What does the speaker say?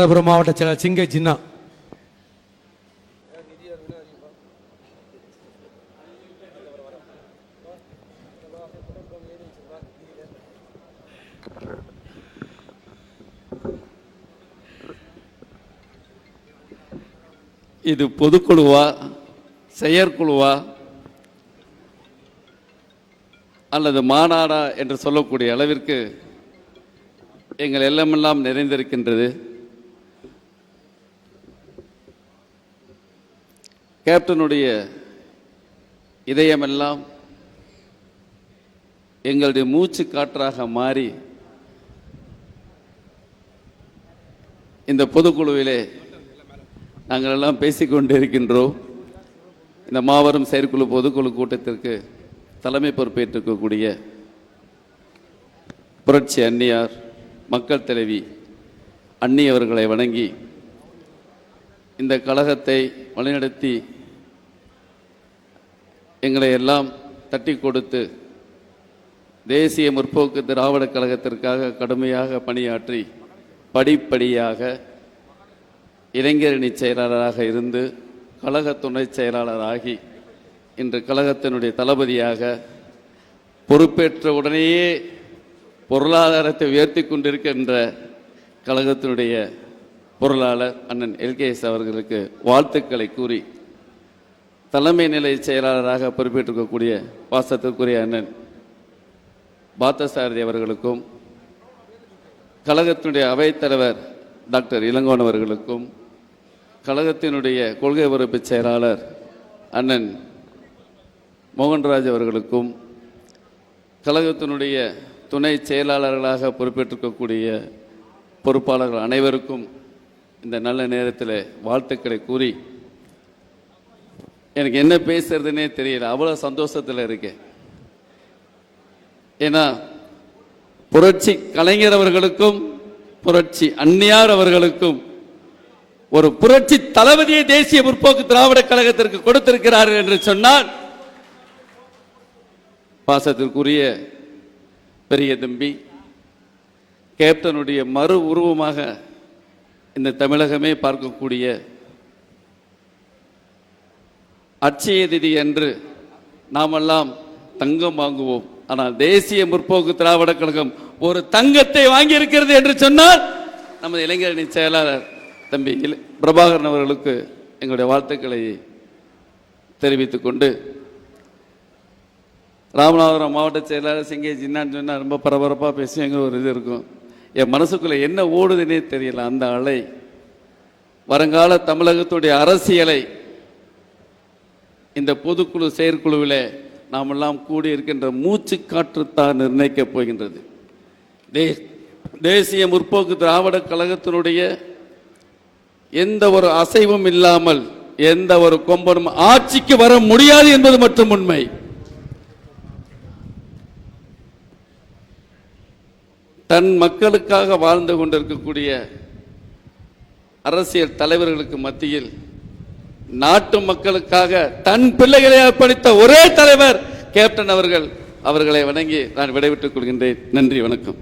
ராமநாதபுரம் மாவட்ட செயலர் சிங்கை இது பொதுக்குழுவா செயற்குழுவா அல்லது மாநாடா என்று சொல்லக்கூடிய அளவிற்கு எங்கள் எல்லமெல்லாம் நிறைந்திருக்கின்றது. கேப்டனுடைய இதயமெல்லாம் எங்களுடைய மூச்சு காற்றாக மாறி இந்த பொதுக்குழுவிலே நாங்கள் எல்லாம் பேசிக்கொண்டு இருக்கின்றோம் இந்த மாபெரும் செயற்குழு பொதுக்குழு கூட்டத்திற்கு தலைமை பொறுப்பேற்றிருக்கக்கூடிய புரட்சி அன்னியார் மக்கள் தலைவி அன்னியவர்களை வணங்கி இந்த கழகத்தை வழிநடத்தி எங்களை எல்லாம் தட்டி கொடுத்து தேசிய முற்போக்கு திராவிட கழகத்திற்காக கடுமையாக பணியாற்றி படிப்படியாக இளைஞரணி செயலாளராக இருந்து கழக துணை செயலாளராகி இன்று கழகத்தினுடைய தளபதியாக பொறுப்பேற்ற உடனேயே பொருளாதாரத்தை உயர்த்தி கொண்டிருக்கின்ற கழகத்தினுடைய பொருளாளர் அண்ணன் எல்கேஎஸ் அவர்களுக்கு வாழ்த்துக்களை கூறி தலைமை நிலை செயலாளராக பொறுப்பேற்றிருக்கக்கூடிய பாசத்திற்குரிய அண்ணன் பாத்தசாரதி அவர்களுக்கும் கழகத்தினுடைய அவைத்தலைவர் டாக்டர் இளங்கோன் அவர்களுக்கும் கழகத்தினுடைய கொள்கை பொறுப்பு செயலாளர் அண்ணன் மோகன்ராஜ் அவர்களுக்கும் கழகத்தினுடைய துணை செயலாளர்களாக பொறுப்பேற்றிருக்கக்கூடிய பொறுப்பாளர்கள் அனைவருக்கும் இந்த நல்ல நேரத்தில் வாழ்த்துக்களை கூறி எனக்கு என்ன பேசுறதுனே தெரியல. அவ்வளோ சந்தோஷத்தில் இருக்கேன். ஏன்னா புரட்சி கலைஞர் அவர்களுக்கும் புரட்சி அன்னியார் அவர்களுக்கும் ஒரு புரட்சி தளபதியை தேசிய முற்போக்கு திராவிட கழகத்திற்கு கொடுத்திருக்கிறார்கள் என்று சொன்னால் பாசத்திற்குரிய பெரிய தம்பி கேப்டனுடைய மறு உருவமாக இந்த தமிழகமே பார்க்கக்கூடிய அட்சய திதி என்று நாமெல்லாம் தங்கம் வாங்குவோம். ஆனால் தேசிய முற்போக்கு திராவிட கழகம் ஒரு தங்கத்தை வாங்கி இருக்கிறது என்று சொன்னால் நமது இளைஞரணி செயலாளர் தம்பி பிரபாகரன் அவர்களுக்கு எங்களுடைய வாழ்த்துக்களை தெரிவித்துக் கொண்டு ராமநாதபுரம் மாவட்ட செயலாளர் சிங்கே ஜின்னான்னு சொன்னால் ரொம்ப பரபரப்பாக பேசுவேங்கிற ஒரு இது இருக்கும். என் மனசுக்குள்ளே என்ன ஓடுதுன்னே தெரியல அந்த அலை. வருங்கால தமிழகத்துடைய அரசியலை இந்த பொதுக்குழு செயற்குழுவிலே நாமெல்லாம் கூடி இருக்கின்ற மூச்சு காற்றுத்தான் நிர்ணயிக்கப் போகின்றது. தே- தேசிய முற்போக்கு திராவிட கழகத்தினுடைய எந்த ஒரு அசைவும் இல்லாமல் எந்த ஒரு கொம்பனும் ஆட்சிக்கு வர முடியாது என்பது மட்டும் உண்மை. தன் மக்களுக்காக வாழ்ந்து கொண்டிருக்கக்கூடிய அரசியல் தலைவர்களுக்கு மத்தியில் நாட்டு மக்களுக்காக தன் பிள்ளைகளை அர்ப்பணித்த ஒரே தலைவர் கேப்டன் அவர்கள் அவர்களை வணங்கி நான் விடைபெற்றுக் கொள்கின்றேன். நன்றி வணக்கம்.